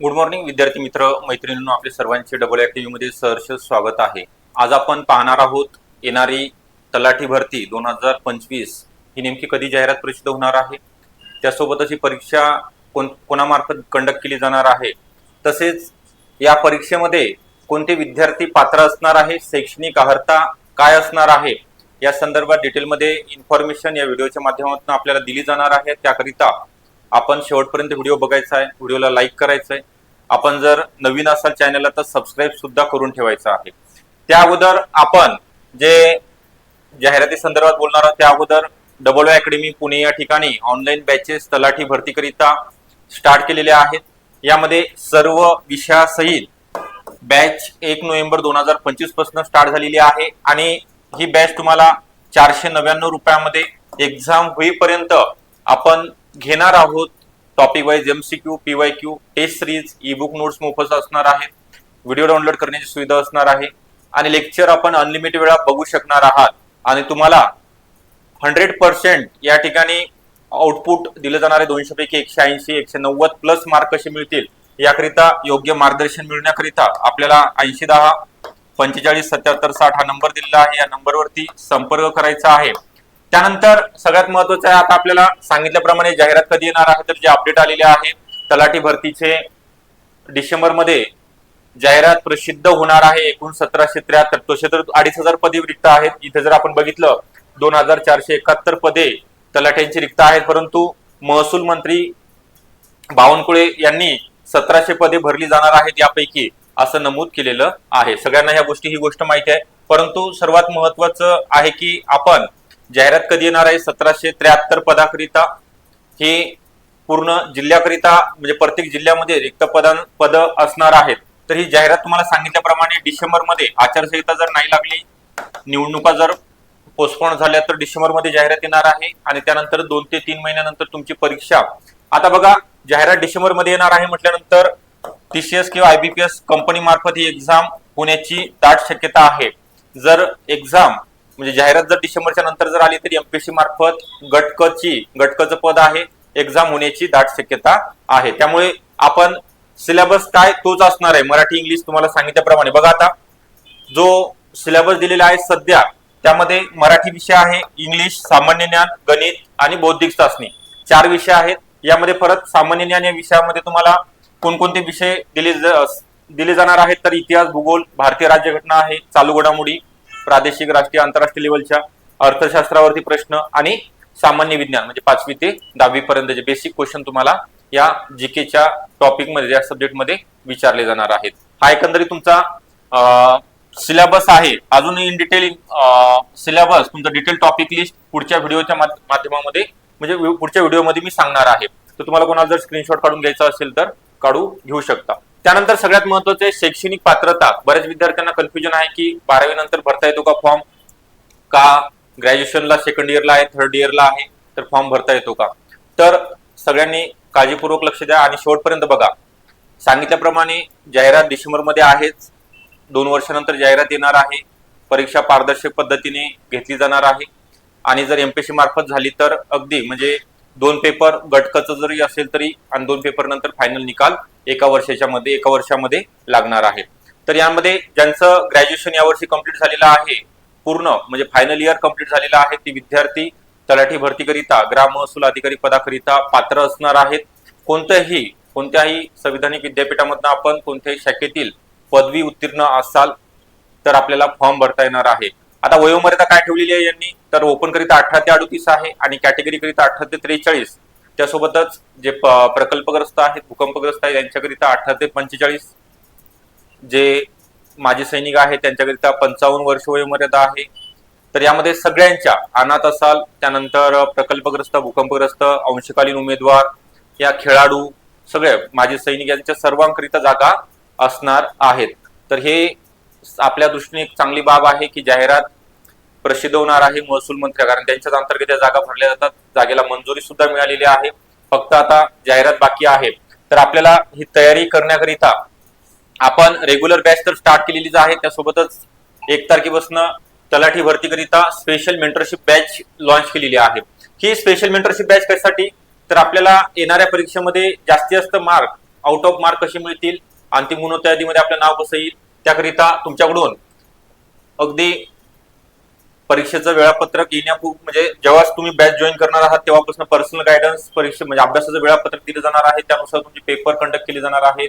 Good morning विद्यार्थी मित्र मैत्रिणींनो आपले सर्वांचे डबल ऍक्टिव्हमध्ये सहर्ष स्वागत आहे. आज आपण पाहणार आहोत येणारी तलाठी भरती दोन हजार पंचवीस ही नेमकी कधी जाहिरात प्रसिद्ध होणार आहे? त्यासोबतच ही परीक्षा कोण कोणामार्फत कंडक्ट केली जाणार आहे? तसेच या परीक्षेमध्ये कोणते विद्यार्थी पात्र असणार आहे? शैक्षणिक अर्हता काय असणार आहे? या संदर्भात डिटेलमध्ये इन्फॉर्मेशन या व्हिडिओच्या माध्यमातून आपल्याला दिली जाणार आहे. त्याकरिता आपण शेवटपर्यंत व्हिडिओ बघायचा आहे व्हिडिओला लाईक करायचं आहे आपण जर नवीन असाल चॅनलला तर सबस्क्राईब सुद्धा करून ठेवायचं आहे. त्या अगोदर आपण जे जाहिराती संदर्भात बोलणार आहोत त्या अगोदर डबल अकॅडमी पुणे या ठिकाणी ऑनलाईन बॅचेस तलाठी भरतीकरिता स्टार्ट केलेल्या आहेत. यामध्ये सर्व विषयासहित बॅच एक नोव्हेंबर दोन हजार पंचवीसपासून स्टार्ट झालेली आहे आणि ही बॅच तुम्हाला चारशे नव्याण्णव रुपयामध्ये एक्झाम होईपर्यंत आपण घेणार आहोत. Topic wise MCQ PYQ test series e book notes मोफत असणार आहेत. व्हिडिओ डाउनलोड करण्याची सुविधा असणार आहे. आणि लेक्चर आपण अनलिमिटेड वेळा बघू शकणार आहात. आणि तुम्हाला हंड्रेड पर्सेंट या ठिकाणी आउटपुट दिले जाणारे दोनशे पैकी एकशे ऐंशी एकशे नव्वद प्लस मार्क कसे मिळतील याकरिता योग्य मार्गदर्शन मिळण्याकरिता आपल्याला ऐंशी दहा पंचेचाळीस सत्याहत्तर साठ हा नंबर दिलेला आहे. या नंबरवरती संपर्क करायचा आहे. त्यानंतर सगळ्यात महत्वाचं आहे आता आपल्याला सांगितल्याप्रमाणे जाहिरात कधी येणार आहे तर जे अपडेट आलेले आहे तलाठी भरतीचे डिसेंबरमध्ये जाहिरात प्रसिद्ध होणार आहे एकूण सतराशे त्र्याहत्तर. तसे तर अडीच हजार पदे रिक्त आहेत. इथे जर आपण बघितलं दोन हजार चारशे एकाहत्तर पदे तलाठ्यांची रिक्त आहेत परंतु महसूल मंत्री बावनकुळे यांनी सतराशे पदे भरली जाणार आहेत यापैकी असं नमूद केलेलं आहे. सगळ्यांना ह्या गोष्टी ही गोष्ट माहिती आहे. परंतु सर्वात महत्वाचं आहे की आपण जाहिरात कधी येणार आहे? सतराशे त्र्याहत्तर पदाकरिता हे पूर्ण जिल्ह्याकरिता म्हणजे प्रत्येक जिल्ह्यामध्ये रिक्त पदां पद असणार आहेत. तर ही जाहिरात तुम्हाला सांगितल्याप्रमाणे डिसेंबरमध्ये आचारसंहिता जर नाही लागली निवडणुका जर पोस्टपोन झाल्या तर डिसेंबरमध्ये जाहिरात येणार आहे आणि त्यानंतर दोन ते तीन महिन्यानंतर तुमची परीक्षा. आता बघा जाहिरात डिसेंबरमध्ये येणार आहे म्हटल्यानंतर टीसीएस किंवा आयबीपीएस कंपनी मार्फत ही एक्झाम होण्याची दाट शक्यता आहे. जर एक्झाम म्हणजे जाहिरात जर डिसेंबरच्या नंतर जर आली तर एमपीएससी मार्फत गटकची गटकचं पद आहे एक्झाम होण्याची दाट शक्यता आहे. त्यामुळे आपण सिलेबस काय तोच असणार आहे. मराठी इंग्लिश तुम्हाला सांगितल्याप्रमाणे. बघा आता जो सिलेबस दिलेला आहे सध्या त्यामध्ये मराठी विषय आहे इंग्लिश सामान्य ज्ञान गणित आणि बौद्धिक चाचणी. चार विषय आहेत. यामध्ये परत सामान्य ज्ञान या विषयामध्ये तुम्हाला कोणकोणते विषय दिले दिले जाणार आहेत तर इतिहास भूगोल भारतीय राज्यघटना आहे चालू घडामोडी प्रादेशिक राष्ट्रीय आंतरराष्ट्रीय लेवलच्या अर्थशास्त्रावरती प्रश्न आणि सामान्य विज्ञान म्हणजे पाचवी ते दहावी पर्यंतचे बेसिक क्वेश्चन तुम्हाला या जीकेच्या टॉपिकमध्ये या सब्जेक्टमध्ये विचारले जाणार आहेत. हा एकंदरीत तुमचा सिलेबस आहे. अजून इन डिटेल सिलेबस तुमचं डिटेल टॉपिक लिस्ट पुढच्या व्हिडिओच्या माध्यमामध्ये म्हणजे पुढच्या व्हिडिओमध्ये मी सांगणार आहे. तर तुम्हाला कोणाला जर स्क्रीनशॉट काढून घ्यायचा असेल तर काढू घेऊ शकता. त्यानंतर सगळ्यात महत्त्वाचे शैक्षणिक पात्रता. बऱ्याच विद्यार्थ्यांना कन्फ्युजन आहे की बारावी नंतर भरता येतो का फॉर्म का ग्रॅज्युएशनला सेकंड इयरला आहे थर्ड इयरला आहे तर फॉर्म भरता येतो का? तर सगळ्यांनी काळजीपूर्वक लक्ष द्या आणि शेवटपर्यंत बघा. सांगितल्याप्रमाणे जाहिरात डिसेंबरमध्ये आहेच. दोन वर्षानंतर जाहिरात येणार आहे. परीक्षा पारदर्शक पद्धतीने घेतली जाणार आहे. आणि जर एमपीएससी मार्फत झाली तर अगदी म्हणजे दोन पेपर गटकचं जरी असेल तरी आणि दोन पेपर नंतर फायनल निकाल एका वर्षाच्या मध्ये एका वर्षामध्ये लागणार आहे. तर यामध्ये ज्यांचं ग्रॅज्युएशन यावर्षी कंप्लीट झालेलं आहे पूर्ण म्हणजे फायनल इयर कंप्लीट झालेलं आहे ते विद्यार्थी तलाठी भरतीकरिता ग्राम महसूल अधिकारी पदाकरिता पात्र असणार आहेत. कोणत्याही कोणत्याही संविधानिक विद्यापीठामधनं आपण कोणत्याही शाखेतील पदवी उत्तीर्ण असाल तर आपल्याला फॉर्म भरता येणार आहे. आता वयोमर्यादा काय ठेवलेली आहे यांनी? तर ओपन करिता अठरा ते अडतीस आहे आणि कॅटेगरी करिता अठरा ते त्रेचाळीस. त्यासोबतच जे प्रकल्पग्रस्त आहेत भूकंपग्रस्त आहेत यांच्याकरिता अठरा ते पंचेचाळीस. जे माजी सैनिक आहेत त्यांच्याकरिता पंचावन्न वर्ष वयोमर्यादा आहे. तर यामध्ये सगळ्यांच्या अनाथ असाल त्यानंतर प्रकल्पग्रस्त भूकंपग्रस्त अंशकालीन उमेदवार या खेळाडू सगळे माजी सैनिक यांच्या सर्वांकरिता जागा असणार आहेत. तर हे आपल्या दृष्टीने एक चांगली बाब आहे की जाहिरात प्रसिद्ध होणार आहे महसूल मंत्री. कारण त्यांच्याच अंतर्गत या जागा भरल्या जातात. जागेला मंजुरी सुद्धा मिळालेली आहे. फक्त आता जाहिरात बाकी आहे. तर आपल्याला ही तयारी करण्याकरिता आपण रेग्युलर बॅच तर स्टार्ट केलेलीच आहे. त्यासोबतच एक तारखेपासून तलाठी भरतीकरिता स्पेशल मेंटरशिप बॅच लॉन्च केलेली आहे. ही स्पेशल मेंटरशिप बॅच कशासाठी? तर आपल्याला येणाऱ्या परीक्षेमध्ये जास्तीत जास्त मार्क आउट ऑफ मार्क कसे मिळतील? अंतिम गुणवत्ता यादीमध्ये आपलं नाव कसं येईल त्याकरिता तुमच्याकडून अगदी परीक्षेचं वेळापत्रक येण्यापू म्हणजे जेव्हा तुम्ही बॅच जॉईन करणार आहात तेव्हापासून पर्सनल गायडन्स परीक्षा म्हणजे अभ्यासाचं वेळापत्रक दिलं जाणार आहे. त्यानुसार तुमचे पेपर कंडक्ट केले जाणार आहेत.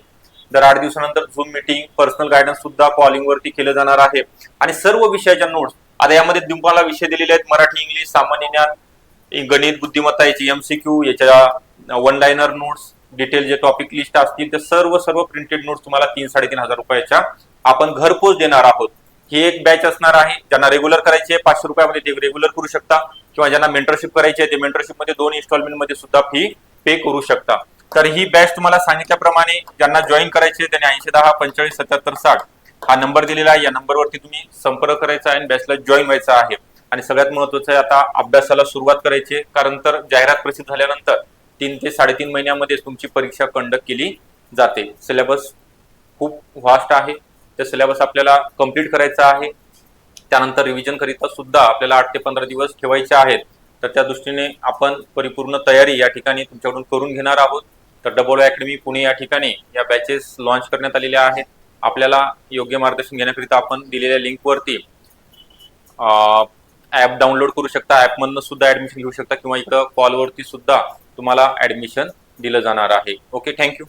दर आठ दिवसानंतर झूम मीटिंग पर्सनल गायडन्स सुद्धा कॉलिंग वरती केलं जाणार आहे. आणि सर्व विषयाच्या नोट्स आता यामध्ये तुम्हाला विषय दिलेले आहेत मराठी इंग्लिश सामान्य ज्ञान गणित बुद्धिमत्ता याची एमसीक्यू याच्या वन लाईनर नोट्स डिटेल जे टॉपिक लिस्ट असतील ते सर्व सर्व प्रिंटेड नोट्स तुम्हाला तीन साडेतीन हजार रुपयाच्या आपण घरपोच देणार आहोत. ही एक बॅच असणार आहे. ज्यांना रेग्युलर करायची आहे पाचशे रुपयामध्ये ते रेग्युलर करू शकता. किंवा ज्यांना मेंटरशिप करायची आहे ते मेंटरशिपमध्ये दोन इन्स्टॉलमेंटमध्ये सुद्धा फी पे करू शकता. तर ही बॅच तुम्हाला सांगितल्याप्रमाणे ज्यांना जॉईन करायची आहे त्यांनी ऐंशी दहा पंचेचाळीस सत्याहत्तर साठ हा नंबर दिलेला आहे. या नंबरवरती तुम्ही संपर्क करायचा आहे आणि बॅचला जॉईन व्हायचा आहे. आणि सगळ्यात महत्वाचं आहे आता अभ्यासाला सुरुवात करायची आहे. कारण तर जाहिरात प्रसिद्ध झाल्यानंतर तीन ते साडेतीन महिन्यामध्ये तुमची परीक्षा कंडक्ट केली जाते. सिलेबस खूप व्हास्ट आहे. ते सिलेबस आपल्याला कंप्लीट करायचा आहे. त्यानंतर रिव्हिजन करिता सुद्धा आपल्याला आठ ते पंधरा दिवस ठेवायचे आहेत. तर त्या दृष्टीने आपण परिपूर्ण तयारी या ठिकाणी तुमच्याकडून करून घेणार आहोत. तर डबल अकॅडमी पुणे या ठिकाणी या बॅचेस लॉन्च करण्यात आलेल्या आहेत. आपल्याला योग्य मार्गदर्शन घेण्याकरिता आपण दिलेल्या लिंकवरती ॲप डाउनलोड करू शकता. ॲपमधनं सुद्धा ऍडमिशन घेऊ शकता किंवा इथं कॉलवरती सुद्धा तुम्हाला ऍडमिशन दिलं जाणार आहे. Okay thank you